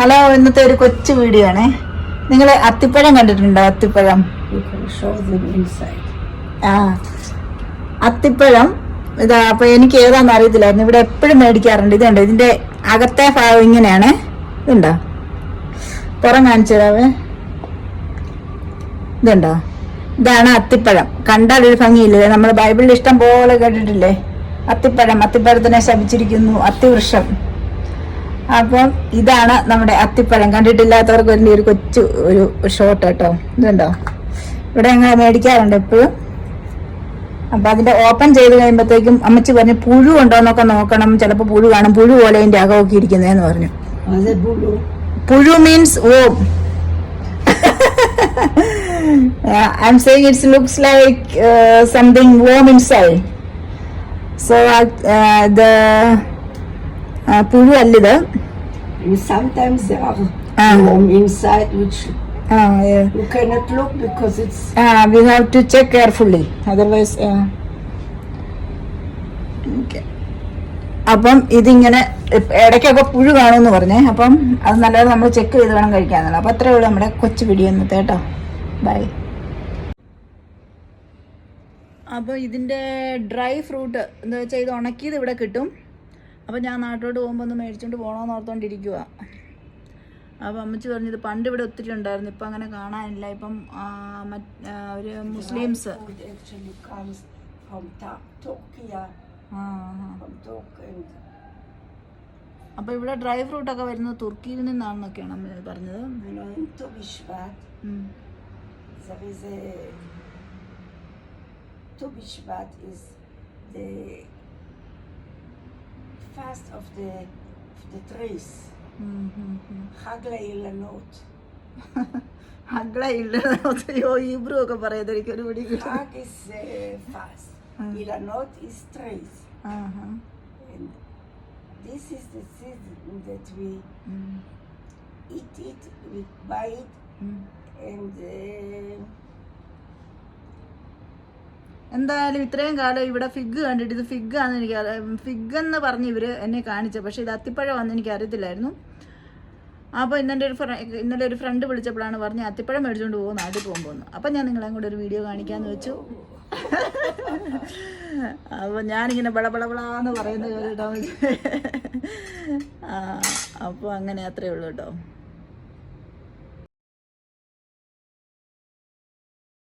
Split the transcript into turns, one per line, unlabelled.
Hello ഇന്നത്തെ ഒരു കൊച്ചു വീഡിയോ ആണേ. നിങ്ങൾ അത്തിപ്പഴം കണ്ടിട്ടുണ്ടോ? അത്തിപ്പഴം. ആ. അത്തിപ്പഴം ഇതാ അപ്പൊ എനിക്ക് ഏതാന്ന് അറിയത്തില്ലായിരുന്നു ഇവിടെ എപ്പോഴും മേടിക്കാറുണ്ട്. ഇതുണ്ട് ഇതിന്റെ അകത്തെ ഭാഗം ഇങ്ങനെയാണ്. ഇതുണ്ടോ? പുറം കാണിച്ചു തരാവേ. ഇതുണ്ടോ? ഇതാണ് അത്തിപ്പഴം. കണ്ടാൽ ഒരു ഭംഗിയില്ലേ? നമ്മൾ ബൈബിളിൽ ഇഷ്ടം പോലെ കേട്ടിട്ടില്ലേ? അത്തിപ്പഴം അത്തിപ്പഴത്തിനെ ശപിച്ചിരിക്കുന്നു അത്തിവൃക്ഷം. അപ്പം ഇതാണ് നമ്മുടെ അത്തിപ്പഴം. കണ്ടിട്ടില്ലാത്തവർക്ക് വേണ്ടി ഒരു കൊച്ചു ഒരു ഷോട്ട് കേട്ടോ ഇതുണ്ടോ? ഇവിടെ ഞങ്ങൾ മേടിക്കാറുണ്ട് എപ്പോഴും. അപ്പൊ അതിന്റെ ഓപ്പൺ ചെയ്ത് കഴിയുമ്പോഴത്തേക്കും അമ്മച്ചി പറഞ്ഞു പുഴു ഉണ്ടോന്നൊക്കെ നോക്കണം. ചിലപ്പോൾ പുഴു കാണും. പുഴു പോലെ അതിന്റെ അകമൊക്കെ ഇരിക്കുന്നതെന്ന് പറഞ്ഞു. പുഴു. Means um I'm saying it's looks like something worm inside so ഇത് പുഴു അല്ലിത്
And sometimes there are
Ah.
worm inside which
ah, yeah.
you cannot look because it's
Ah, we have to check carefully. Otherwise, uh, okay. അപ്പം ഇതിങ്ങനെ ഇടയ്ക്കൊക്കെ പുഴു കാണുമെന്ന് പറഞ്ഞേ അപ്പം അത് നല്ലത് നമ്മൾ ചെക്ക് ചെയ്ത് വേണം കഴിക്കാന്നുള്ളത് അപ്പം അത്രയേ ഉള്ളൂ നമ്മുടെ കൊച്ചു വീഡിയോ ഇന്നത്തെ കേട്ടോ ബൈ അപ്പോൾ ഇതിന്റെ ഡ്രൈ ഫ്രൂട്ട് എന്താ വെച്ചാൽ ഇത് ഉണക്കിയത് ഇവിടെ കിട്ടും അപ്പോൾ ഞാൻ നാട്ടിലോട്ട് പോകുമ്പോൾ ഒന്ന് മേടിച്ചുകൊണ്ട് പോകണമെന്ന് ഓർത്തുകൊണ്ടിരിക്കുക അപ്പോൾ അമ്മച്ചി പറഞ്ഞത് പണ്ട് ഇവിടെ ഒത്തിരി ഉണ്ടായിരുന്നു ഇപ്പം അങ്ങനെ കാണാനില്ല. ഇപ്പം ഒരു മുസ്ലിംസ്.
അപ്പൊ
അപ്പോൾ ഇവിടെ ഡ്രൈ ഫ്രൂട്ട് ഒക്കെ വരുന്നത് തുർക്കിയിൽ നിന്നാണെന്നൊക്കെയാണ് അമ്മ പറഞ്ഞത്.
the fast of the of the trees. חג
לאילנות. חג അയ്യോ ഈബ്രു ഒക്കെ പറയുന്നത് എനിക്ക് ഒരു പിടി കിട്ടും
is uh, fast.
אילנות
Ilanot is trees. And this is the season that we eat it, we buy it, and uh,
എന്തായാലും ഇത്രയും കാലം ഇവിടെ ഫിഗ് കണ്ടിട്ട് ഇത് ഫിഗ് ആണെന്ന് എനിക്ക് ഫിഗ് എന്ന് പറഞ്ഞ് ഇവർ എന്നെ കാണിച്ചത്. പക്ഷെ ഇത് അത്തിപ്പഴമാണെന്ന് എനിക്ക് അറിയത്തില്ലായിരുന്നു. അപ്പോൾ ഇന്നലെ ഒരു ഇന്നലെ ഒരു ഫ്രണ്ട് വിളിച്ചപ്പോഴാണ് പറഞ്ഞ് അത്തിപ്പഴം മേടിച്ചുകൊണ്ട് പോകും നാട്ടിൽ പോകുമ്പോൾ അപ്പം ഞാൻ നിങ്ങളെ കൂടെ ഒരു വീഡിയോ കാണിക്കാമെന്ന് വെച്ചു. അപ്പോൾ ഞാനിങ്ങനെ ബളബളബളാന്ന് പറയുന്നത് കേട്ടോ അപ്പോൾ അങ്ങനെ അത്രേ ഉള്ളൂ കേട്ടോ.